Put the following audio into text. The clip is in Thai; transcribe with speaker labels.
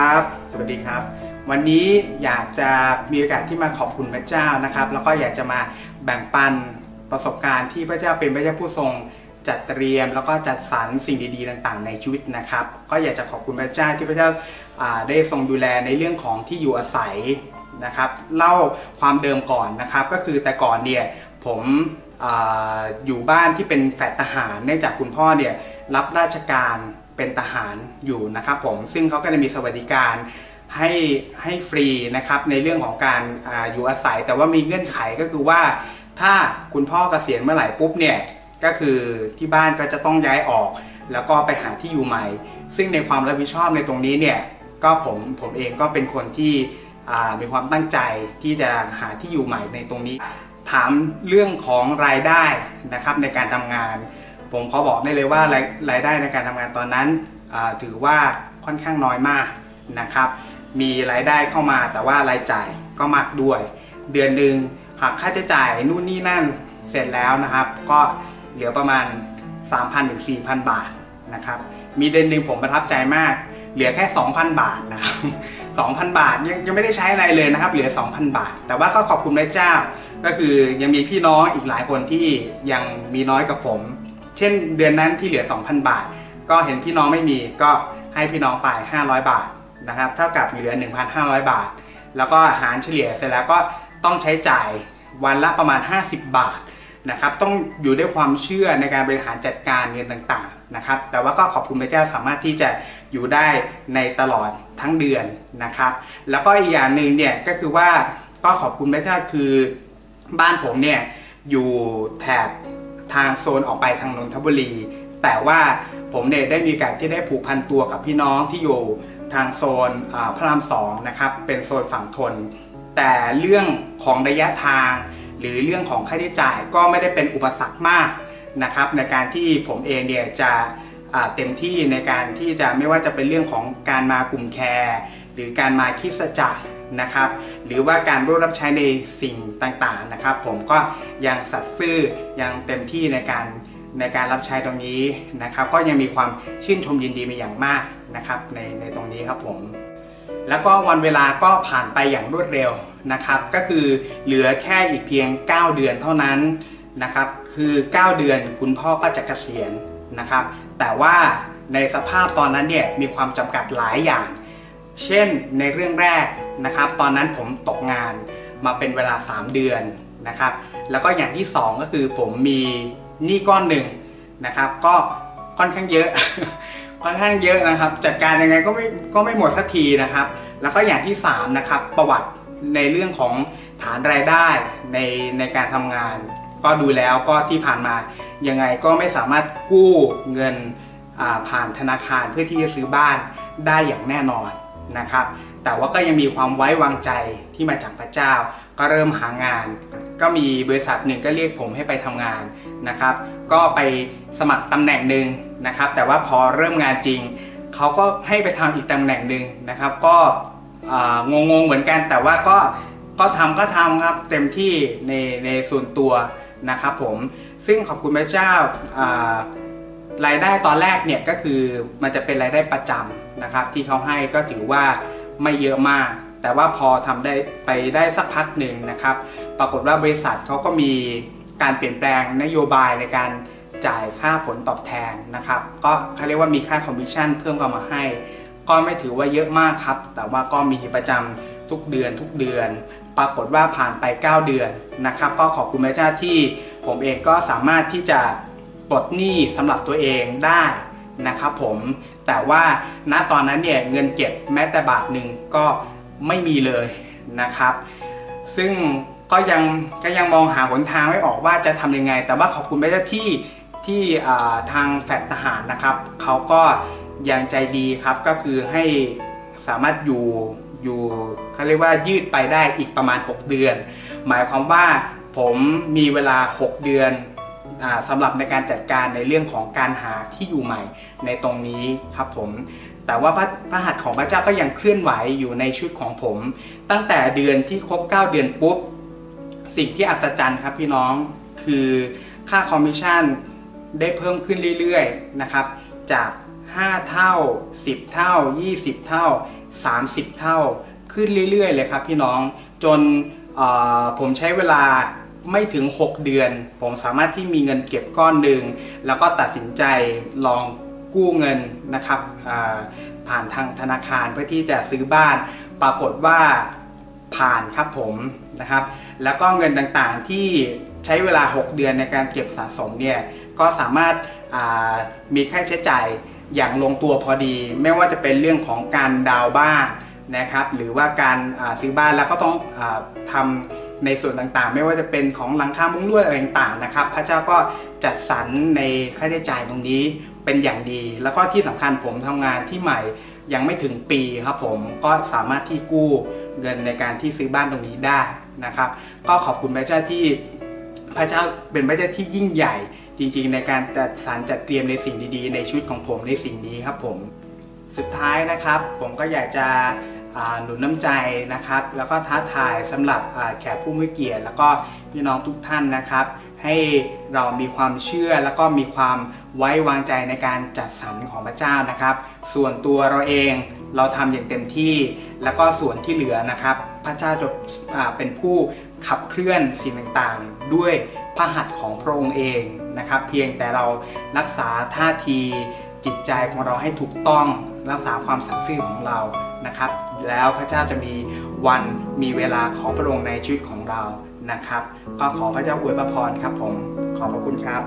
Speaker 1: ครับ สวัสดีครับ วันนี้อยากจะมีโอกาสที่มาขอบคุณพระเจ้านะครับ แล้วก็อยากจะมาแบ่งปันประสบการณ์ที่พระเจ้าเป็นพระเจ้าผู้ทรงจัดเตรียม แล้วก็จัดสรรสิ่งดีๆต่าง ๆ ในชีวิตนะครับ ก็อยากจะขอบคุณพระเจ้าที่พระเจ้าได้ทรงดูแลในเรื่องของที่อยู่อาศัยนะครับเล่าความเดิมก่อนนะครับ ก็คือแต่ก่อนเนี่ยผมออยู่บ้านที่เป็นแฝดทหารเนื่องจากคุณพ่อเนี่ยรับราชการเป็นทหารอยู่นะครับผมซึ่งเขาก็จะมีสวัสดิการให้ให้ฟรีนะครับในเรื่องของการอาอยู่อาศัย แต่ว่ามีเงื่อนไขก็คือว่า ถ้าคุณพ่อเกษียณเมื่อไหร่ปุ๊บเนี่ยก็คือที่บ้านก็จะต้องย้ายออก แล้วก็ไปหาที่อยู่ใหม่ ซึ่งในความรับผิดชอบในตรงนี้เนี่ยก็ผมผมเองก็เป็นคนที่มีความตั้งใจที่จะหาที่อยู่ใหม่ในตรงนี้ ถามเรื่องของรายได้นะครับในการทำงาน ผมขอบอกได้เลยว่ารายรายได้ในการทำงานตอนนั้นถือว่าค่อนข้างน้อยมากนะครับ มีรายได้เข้ามาแต่ว่ารายจ่ายก็มากด้วย เดือนหนึ่งหักค่าใช้จ่ายนู่นนี่นั่นเสร็จแล้วนะครับ ก็เหลือประมาณ 3,000ถึง4,000 บาทนะครับ มีเดือนหนึ่งผมประทับใจมาก เหลือแค่ 2,000 บาทนะครับ2,000 บาทยังยังไม่ได้ใช้อะไรเลยนะครับ เหลือ 2,000 บาท แต่ว่าก็ขอบคุณพระเจ้า ก็คือยังมีพี่น้องอีกหลายคนที่ยังมีน้อยกับผม เช่นเดือนนั้นที่เหลือ 2,000 บาท ก็เห็นพี่น้องไม่มีก็ให้พี่น้องไป 500 บาทนะครับเท่ากับเหลือ 1,500 บาท แล้วก็หารเฉลี่ยเสร็จแล้วก็ต้องใช้จ่ายวันละประมาณ 50 บาทนะครับต้องอยู่ด้วยความเชื่อในการบริหารจัดการเงินต่างๆนะครับ แต่ว่าก็ขอบคุณพระเจ้าสามารถที่จะอยู่ได้ในตลอดทั้งเดือนนะครับ แล้วก็อีกอย่างหนึ่งเนี่ยก็คือว่าก็ขอบคุณพระเจ้าคือบ้านผมเนี่ยอยู่แถบ ทางโซนออกไปทางนนทบุรี แต่ว่าผมเนี่ยได้มีโอกาสที่ได้ผูกพันตัวกับพี่น้องที่อยู่ทางโซนพระรามสองนะครับเป็นโซนฝั่งทน แต่เรื่องของระยะทาง หรือเรื่องของค่าใช้จ่ายก็ไม่ได้เป็นอุปสรรคมากนะครับในการที่ผมเองเนี่ยจะเต็มที่ในการที่จะไม่ว่าจะเป็นเรื่องของการมากลุ่มแคร์ หรือการมาคิดสจักรนะครับ หรือว่าการร่วมรับใช้ในสิ่งต่างๆนะครับ ผมก็ยังสัตย์ซื่อยังเต็มที่ในการในการรับใช้ตรงนี้นะครับ ก็ยังมีความชื่นชมยินดีเป็นอย่างมากนะครับในในตรงนี้ครับผมแล้วก็วันเวลาก็ผ่านไปอย่างรวดเร็วนะครับ ก็คือเหลือแค่อีกเพียง 9 เดือนเท่านั้นนะครับ คือ 9 เดือนคุณพ่อก็จะเกษียณนะครับ แต่ว่าในสภาพตอนนั้นเนี่ยมีความจำกัดหลายอย่าง เช่นในเรื่องแรกนะครับ ตอนนั้นผมตกงานมาเป็นเวลา 3 เดือนนะครับ แล้วก็อย่างที่ 2 ก็คือผมมีหนี้ก้อนหนึ่งนะครับ ก็ค่อนข้างเยอะ ค่อนข้างเยอะนะครับ จัดการยังไงก็ไม่ก็ไม่หมดสักทีนะครับ แล้วก็อย่างที่ 3 นะครับ ประวัติในเรื่องของฐานรายได้ในในการทำงาน ก็ดูแล้วก็ที่ผ่านมายังไงก็ไม่สามารถกู้เงินผ่านธนาคารเพื่อที่จะซื้อบ้านได้อย่างแน่นอน นะครับ แต่ว่าก็ยังมีความไว้วางใจที่มาจากพระเจ้า ก็เริ่มหางาน ก็มีบริษัทหนึ่งก็เรียกผมให้ไปทำงานนะครับ ก็ไปสมัครตำแหน่งหนึ่งนะครับ แต่ว่าพอเริ่มงานจริงเขาก็ให้ไปทำอีกตำแหน่งหนึ่งนะครับ ก็งงงๆเหมือนกัน แต่ว่าก็ก็ทำก็ทำครับเต็มที่ในในส่วนตัวนะครับผมซึ่งขอบคุณพระเจ้าา รายได้ตอนแรกเนี่ยก็คือมันจะเป็นรายได้ประจำนะครับ ที่เขาให้ก็ถือว่าไม่เยอะมาก แต่ว่าพอทำได้ไปได้สักพักหนึ่งนะครับ ปรากฏว่าบริษัทเขาก็มีการเปลี่ยนแปลงนโยบายในการจ่ายค่าผลตอบแทนนะครับ ก็เขาเรียกว่ามีค่าคอมมิชชั่นเพิ่มเข้ามาให้ ก็ไม่ถือว่าเยอะมากครับ แต่ว่าก็มีประจำทุกเดือนทุกเดือน ปรากฏว่าผ่านไป 9 เดือนนะครับ ก็ขอบคุณพระเจ้าที่ผมเองก็สามารถที่จะ ปลดหนี้สำหรับตัวเองได้นะครับผมแต่ว่าณตอนนั้นเนี่ยเงินเก็บแม้แต่บาทหนึ่งก็ไม่มีเลยนะครับ ซึ่งก็ยังก็ยังมองหาหนทางไม่ออกว่าจะทำยังไง แต่ว่าขอบคุณพระเจ้าที่ที่ทางแฟดทหารนะครับเขาก็ยังใจดีครับก็คือให้สามารถอยู่อยู่เขาเรียกว่ายืดไปได้อีกประมาณ 6 เดือน หมายความว่าผมมีเวลา 6 เดือน สำหรับในการจัดการในเรื่องของการหาที่อยู่ใหม่ในตรงนี้ครับผม แต่ว่าพระพระหัตถ์ของพระเจ้าก็ยังเคลื่อนไหวอยู่ในชุดของผม ตั้งแต่เดือนที่ครบ 9 เดือนปุ๊บ สิ่งที่อัศจรรย์ครับพี่น้องคือค่าคอมมิชชั่นได้เพิ่มขึ้นเรื่อยๆนะครับ จาก 5 เท่า 10 เท่า 20 เท่า 30 เท่าขึ้นเรื่อยๆเลยครับพี่น้องจนผมใช้เวลา ไม่ถึง 6 เดือน ผมสามารถที่มีเงินเก็บก้อนหนึ่งแล้วก็ตัดสินใจลองกู้เงินนะครับผ่านทางธนาคารเพื่อที่จะซื้อบ้านปรากฏว่าผ่านครับผมนะครับ แล้วก็เงินต่างๆที่ใช้เวลา 6 เดือนในการเก็บสะสมเนี่ยก็สามารถามีค่าใช้จ่ายอย่างลงตัวพอดี ไม่ว่าจะเป็นเรื่องของการดาวน์บ้านนะครับ หรือว่าการาซื้อบ้านแล้วก็ต้องอาทำ ในส่วนต่างๆ ไม่ว่าจะเป็นของหลังคามุ้งลวดอะไรต่างๆนะครับ พระเจ้าก็จัดสรรในค่าใช้จ่ายตรงนี้เป็นอย่างดี แล้วก็ที่สำคัญผมทำงานที่ใหม่ยังไม่ถึงปีครับผมก็สามารถที่กู้เงินในการที่ซื้อบ้านตรงนี้ได้นะครับ ก็ขอบคุณพระเจ้าที่พระเจ้าเป็นพระเจ้าที่ยิ่งใหญ่จริงๆ ในการจัดสรรจัดเตรียมในสิ่งดีๆ ในชีวิตของผมในสิ่งนี้ครับผมสุดท้ายนะครับ ผมก็อยากจะ หนุนน้ำใจนะครับ แล้วก็ท้าทายสำหรับแขกผู้มีเกียรติ แล้วก็พี่น้องทุกท่านนะครับ ให้เรามีความเชื่อแล้วก็มีความไว้วางใจในการจัดสรรของพระเจ้านะครับ ส่วนตัวเราเองเราทำอย่างเต็มที่ แล้วก็ส่วนที่เหลือนะครับ พระเจ้าจะเป็นผู้ขับเคลื่อนสิ่งต่างๆ ด้วยพระหัตถ์ของพระองค์เองนะครับ เพียงแต่เรารักษาท่าทีจิตใจของเราให้ถูกต้องรักษาความสัตย์ซื่อของเรา นะครับ แล้วพระเจ้าจะมีวันมีเวลาของพระองค์ในชีวิตของเรานะครับ ก็ขอพระเจ้าอวยพระพรครับผม ขอบพระคุณครับ